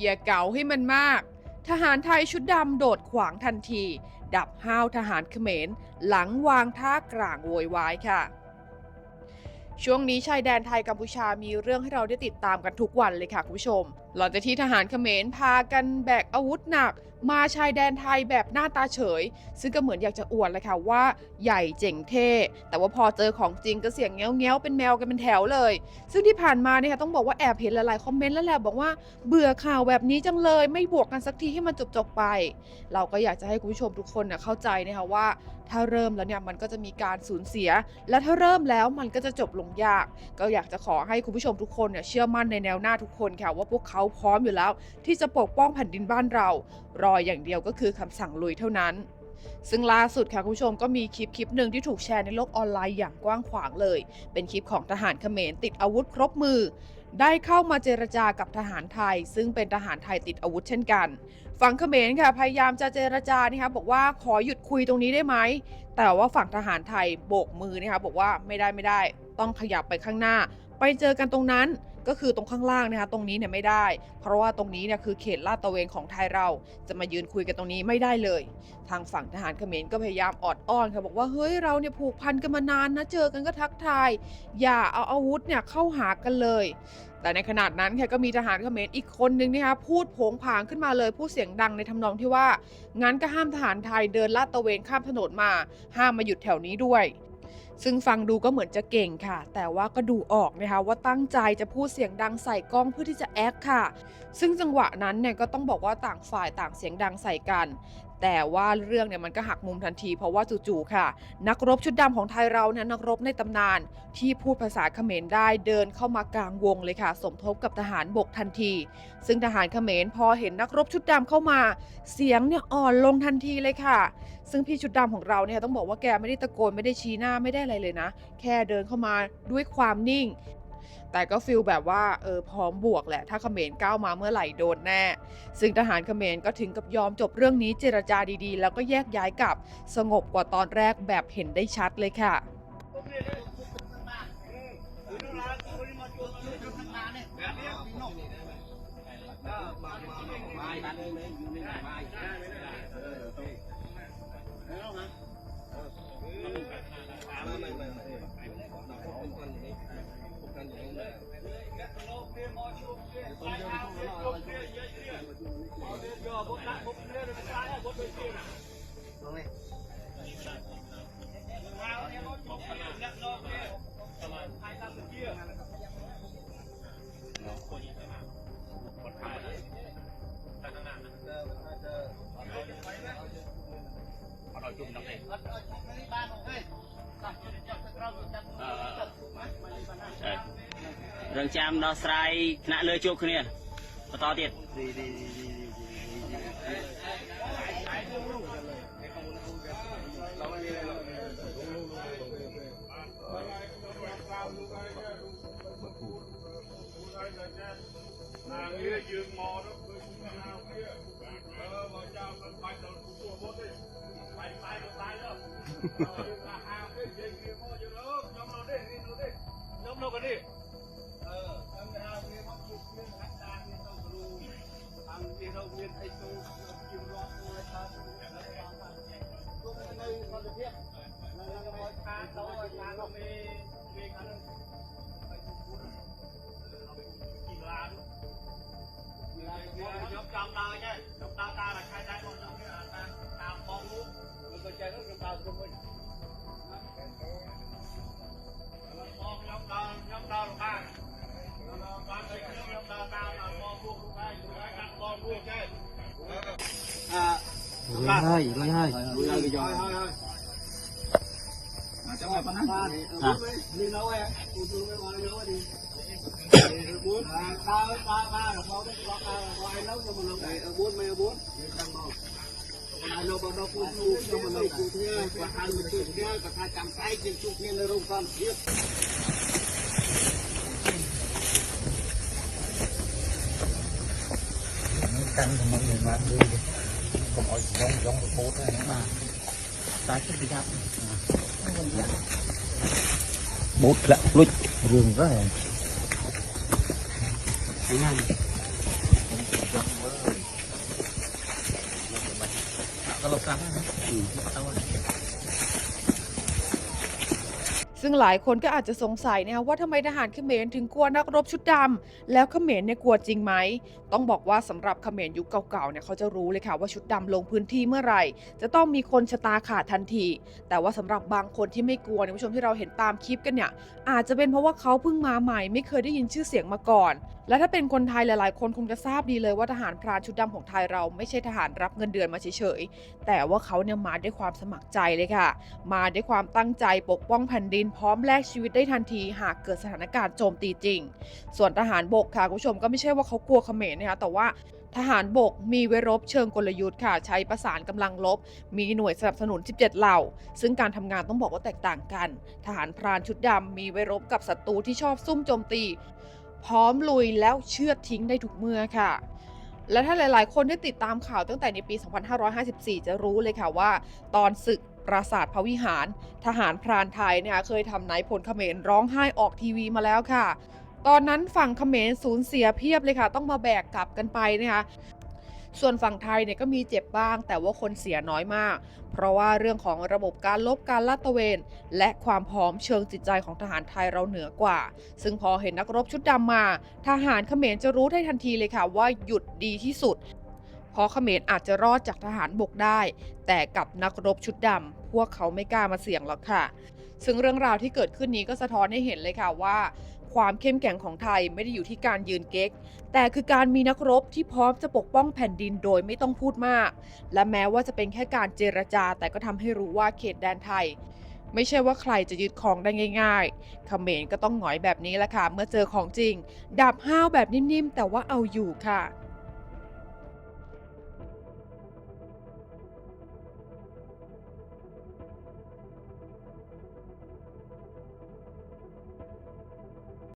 อย่าเก่าให้มันมาก ทหารไทยชุดดำโดดขวางทันที ดับห้าวทหารเขมร หลังวางท่ากลางโวยวายค่ะ ช่วงนี้ชายแดนไทยกัมพูชามีเรื่องให้เราได้ติดตามกันทุกวันเลยค่ะคุณผู้ชม หลังจากที่ทหารเขมรพากันแบกอาวุธหนัก มาชายแดนไทยแบบหน้าตาเฉย ซึ่งก็เหมือนอยากจะอวดเลยค่ะว่าใหญ่เจ๋งเท่ แต่ว่าพอเจอของจริงก็เสียงเงี้ยวเงี้ยวๆเป็นแมวกันเป็นแถวเลย ซึ่งที่ผ่านมาเนี่ยค่ะต้องบอกว่าแอบเห็นหลายๆคอมเมนต์แล้วแหละบอกว่าเบื่อข่าวแบบนี้จังเลยไม่บวกกันสักทีให้มันจบๆไป เราก็อยากจะให้คุณผู้ชมทุกคนนะเข้าใจนะคะว่า ถ้าเริ่มแล้วเนี่ยมันก็จะมีการสูญเสีย และถ้าเริ่มแล้วมันก็จะจบลงยาก ก็อยากจะขอให้คุณผู้ชมทุกคนเนี่ยเชื่อมั่นในแนวหน้าทุกคนค่ะว่าพวกเขาพร้อมอยู่แล้ว ที่จะปกป้องแผ่นดินบ้านเรา รออย่างเดียวก็คือคำสั่งลุยเท่านั้น ซึ่งล่าสุดค่ะคุณผู้ชมก็มีคลิปคลิปหนึ่งที่ถูกแชร์ในโลกออนไลน์อย่างกว้างขวางเลย เป็นคลิปของทหารเขมรติดอาวุธครบมือ ได้เข้ามาเจรจากับทหารไทย ซึ่งเป็นทหารไทยติดอาวุธเช่นกันฝั่งเขมรค่ะพยายามจะเจรจานะคะบอกว่าขอหยุดคุยตรงนี้ได้ไหมแต่ว่าฝั่งทหารไทยโบกมือนะคะบอกว่าไม่ได้ไม่ได้ ต้องขยับไปข้างหน้า ไปเจอกันตรงนั้น ก็คือตรงข้างล่างนะคะตรงนี้เนี่ยไม่ได้ เพราะว่าตรงนี้เนี่ยคือเขตลาดตระเวนของไทยเรา จะมายืนคุยกันตรงนี้ไม่ได้เลย ทางฝั่งทหารเขมรก็พยายามออดอ้อนค่ะบอกว่าเฮ้ยเราเนี่ยผูกพันกันมานานนะเจอกันก็ทักทาย อย่าเอาอาวุธเนี่ยเข้าหากันเลย แต่ในขนาดนั้นค่ะก็มีทหารเขมรอีกคนนึงนะคะพูดโผงผางขึ้นมาเลยพูดเสียงดังในทำนองที่ว่างั้นก็ห้ามทหารไทยเดินลาดตระเวนข้ามถนนมา ห้ามมาหยุดแถวนี้ด้วย ซึ่งฟังดูก็เหมือนจะเก่งค่ะ แต่ว่าก็ดูออกนะคะว่าตั้งใจจะพูดเสียงดังใส่กล้องเพื่อที่จะแอคค่ะ ซึ่งจังหวะนั้นเนี่ยก็ต้องบอกว่าต่างฝ่ายต่างเสียงดังใส่กัน แต่ว่าเรื่องเนี่ยมันก็หักมุมทันที เพราะว่าจู่ๆค่ะ นักรบชุดดำของไทยเราเนี่ยนักรบในตำนาน ที่พูดภาษาเขมรได้เดินเข้ามากลางวงเลยค่ะ สมทบกับทหารบกทันที ซึ่งทหารเขมรพอเห็นนักรบชุดดำเข้ามา เสียงเนี่ยอ่อนลงทันทีเลยค่ะ ซึ่งพี่ชุดดำของเราเนี่ยต้องบอกว่าแกไม่ได้ตะโกนไม่ได้ชี้หน้าไม่ได้อะไรเลยนะ แค่เดินเข้ามาด้วยความนิ่ง แต่ก็ฟิลแบบว่าเออพร้อมบวกแหละ ถ้าเขมรก้าวมาเมื่อไหร่โดนแน่ ซึ่งทหารเขมรก็ถึงกับยอมจบเรื่องนี้เจรจาดีๆ แล้วก็แยกย้ายกลับ สงบกว่าตอนแรกแบบเห็นได้ชัดเลยค่ะ រឿងចាំដោះស្រាយថ្នាក់លើជួបគ្នាបន្តទៀតយើងមកទៅឃើញខាងណាវាអឺមកចាំមិនបាច់ដល់ពួកមុតទេបាច់បាយទៅបាយទៅយើងថាហាទេ มาดิเออทำงานเรียนต้องคิเรื่องทักาะเรียนต้องรู้ทำเรียนต้องเรียนไอ้ตู้กินรอตัวไอ้ต hơi lưỡi hơi lưỡi hơi căng thì mọi người mà đi កុំឲ្យយងយងពោតហ្នឹងបាទតែគិតពីដាក់បូតធ្លាក់លុចរឿងទៅហ្នឹងហ្នឹងក៏លោកកាត់ហ្នឹងទៅ ซึ่งหลายคนก็อาจจะสงสัยนะคะว่าทำไมทหารเขมรถึงกลัวนักรบชุดดำแล้วเขมรเนี่ยกลัวจริงไหม ต้องบอกว่าสำหรับเขมรยุคเก่าๆเนี่ยเขาจะรู้เลยค่ะว่าชุดดำลงพื้นที่เมื่อไหร่ จะต้องมีคนชะตาขาดทันที แต่ว่าสำหรับบางคนที่ไม่กลัวเนี่ยผู้ชมที่เราเห็นตามคลิปกันเนี่ยอาจจะเป็นเพราะว่าเขาเพิ่งมาใหม่ ไม่เคยได้ยินชื่อเสียงมาก่อน และถ้าเป็นคนไทยหลายๆ คนคงจะทราบดีเลยว่าทหารพรานชุดดำของไทยเราไม่ใช่ทหารรับเงินเดือนมาเฉยๆแต่ว่าเขาเนี่ยมาด้วยความสมัครใจเลยค่ะ มาด้วยความตั้งใจปกป้องแผ่นดินพร้อมแลกชีวิตได้ทันทีหากเกิดสถานการณ์โจมตีจริง ส่วนทหารบกค่ะคุณผู้ชมก็ไม่ใช่ว่าเขากลัวเขมรนะคะแต่ว่าทหารบกมีไว้รบเชิงกลยุทธ์ค่ะ ใช้ประสานกำลังลบ มีหน่วยสนับสนุน 17 เหล่า ซึ่งการทำงานต้องบอกว่าแตกต่างกัน ทหารพรานชุดดำมีไว้รบกับศัตรูที่ชอบซุ่มโจมตี พร้อมลุยแล้วเชือทิ้งได้ทุกเมื่อค่ะและถ้าหลาย ๆ คนได้ติดตามข่าวตั้งแต่ในปี 2554 จะรู้เลยค่ะว่า ตอนศึก ปราสาทพระวิหาร ทหารพรานไทยเนี่ยเคยทำนายพลเขมรร้องไห้ออกทีวีมาแล้วค่ะ ตอนนั้นฝั่งเขมรสูญเสียเพียบเลยค่ะ ต้องมาแบกกลับกันไปนะคะส่วนฝั่งไทยเนี่ยก็มีเจ็บบ้าง แต่ว่าคนเสียน้อยมาก เพราะว่าเรื่องของระบบการลบการลาดตระเวน และความพร้อมเชิงจิตใจของทหารไทยเราเหนือกว่า ซึ่งพอเห็นนักรบชุดดำมา ทหารเขมรจะรู้ได้ทันทีเลยค่ะว่าหยุดดีที่สุด เพราะเขมรอาจจะรอดจากทหารบกได้ แต่กับนักรบชุดดำพวกเขาไม่กล้ามาเสี่ยงหรอกค่ะ ซึ่งเรื่องราวที่เกิดขึ้นนี้ก็สะท้อนให้เห็นเลยค่ะว่า ความเข้มแข็งของไทยไม่ได้อยู่ที่การยืนเก๊ก แต่คือการมีนักรบที่พร้อมจะปกป้องแผ่นดินโดยไม่ต้องพูดมาก และแม้ว่าจะเป็นแค่การเจรจา แต่ก็ทำให้รู้ว่าเขตแดนไทยไม่ใช่ว่าใครจะยึดครองได้ง่ายๆเขมรก็ต้องหงอยแบบนี้แหละค่ะ เมื่อเจอของจริง ดับห้าวแบบนิ่มๆ แต่ว่าเอาอยู่ค่ะ